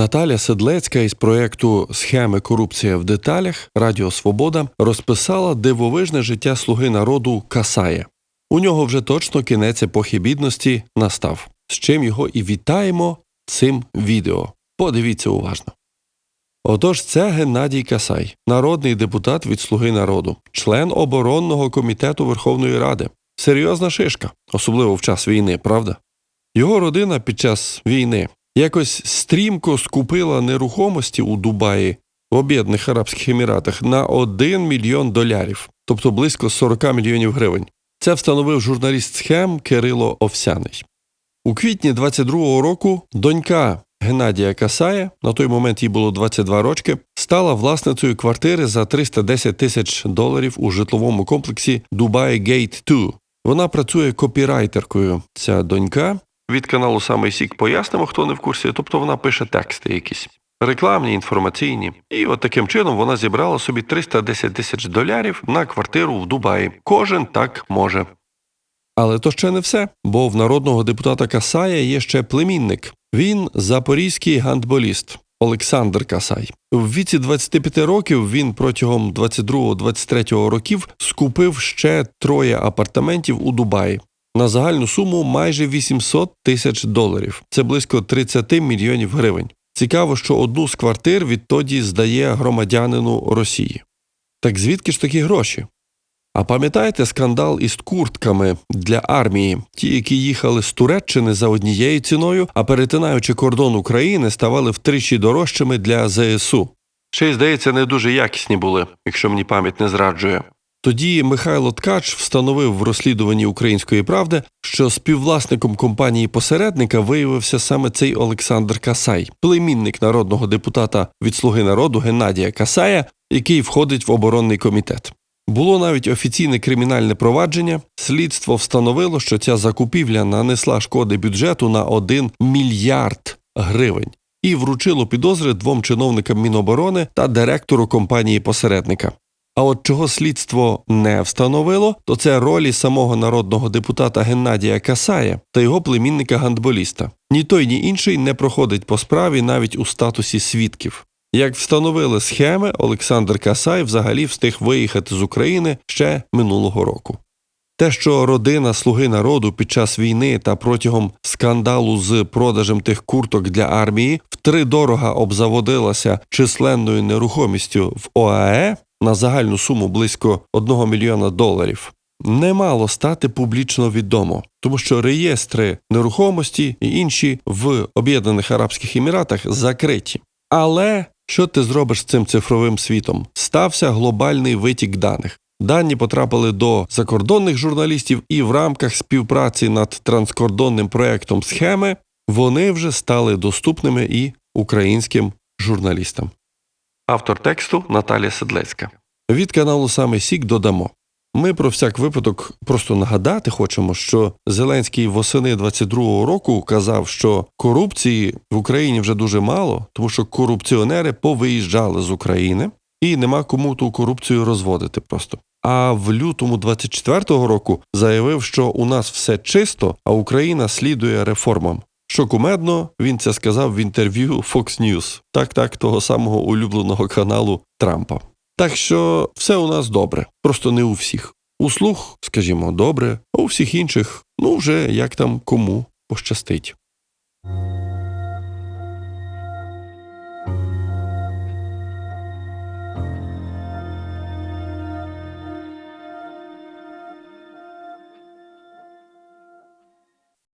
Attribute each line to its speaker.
Speaker 1: Наталя Седлецька із проєкту Схеми корупція в деталях Радіо Свобода розписала дивовижне життя слуги народу Касая. У нього вже точно кінець епохи бідності настав, з чим його і вітаємо цим відео. Подивіться уважно. Отож, це Геннадій Касай, народний депутат від Слуги народу, член оборонного комітету Верховної Ради. Серйозна шишка, особливо в час війни, правда? Його родина під час війни якось стрімко скупила нерухомості у Дубаї в Об'єднаних Арабських Еміратах на 1 мільйон долярів, тобто близько 40 мільйонів гривень. Це встановив журналіст схем Кирило Овсяний. У квітні 22-го року донька Геннадія Касая, на той момент їй було 22 рочки, стала власницею квартири за 310 тисяч доларів у житловому комплексі Dubai Gate 2. Вона працює копірайтеркою. Ця донька від каналу Самий Сік пояснимо, хто не в курсі. Тобто вона пише тексти якісь рекламні, інформаційні. І от таким чином вона зібрала собі 310 тисяч долярів на квартиру в Дубаї. Кожен так може. Але то ще не все, бо в народного депутата Касая є ще племінник. Він запорізький гандболіст Олександр Касай. В віці 25 років він протягом 22-23 років скупив ще троє апартаментів у Дубаї на загальну суму майже 800 тисяч доларів. Це близько 30 мільйонів гривень. Цікаво, що одну з квартир відтоді здає громадянину Росії. Так звідки ж такі гроші? А пам'ятаєте скандал із куртками для армії, ті, які їхали з Туреччини за однією ціною, а перетинаючи кордон України, ставали втричі дорожчими для ЗСУ. Ще й, здається, не дуже якісні були, якщо мені пам'ять не зраджує. Тоді Михайло Ткач встановив в розслідуванні української правди, що співвласником компанії посередника виявився саме цей Олександр Касай, племінник народного депутата від Слуги народу Геннадія Касая, який входить в оборонний комітет. Було навіть офіційне кримінальне провадження. Слідство встановило, що ця закупівля нанесла шкоди бюджету на 1 мільярд гривень і вручило підозри двом чиновникам Міноборони та директору компанії посередника. А от чого слідство не встановило, то це ролі самого народного депутата Геннадія Касая та його племінника гандболіста. Ні той, ні інший не проходить по справі навіть у статусі свідків. Як встановили схеми, Олександр Касай взагалі встиг виїхати з України ще минулого року. Те, що родина Слуги народу під час війни та протягом скандалу з продажем тих курток для армії втридорога обзаводилася численною нерухомістю в ОАЕ на загальну суму близько 1 мільйона доларів, не мало стати публічно відомо, тому що реєстри нерухомості і інші в Об'єднаних Арабських Еміратах закриті. Але що ти зробиш з цим цифровим світом? Стався глобальний витік даних. Дані потрапили до закордонних журналістів, і в рамках співпраці над транскордонним проектом схеми вони вже стали доступними і українським журналістам. Автор тексту Наталія Седлецька. Від каналу Саме Сік додамо. Ми про всяк випадок просто нагадати хочемо, що Зеленський восени 22-го року казав, що корупції в Україні вже дуже мало, тому що корупціонери повиїжджали з України і нема кому ту корупцію розводити просто. А в лютому 24-го року заявив, що у нас все чисто, а Україна слідує реформам. Що кумедно, він це сказав в інтерв'ю Fox News, так так того самого улюбленого каналу Трампа. Так що все у нас добре, просто не у всіх. У слух, скажімо, добре, а у всіх інших, ну вже як там кому пощастить.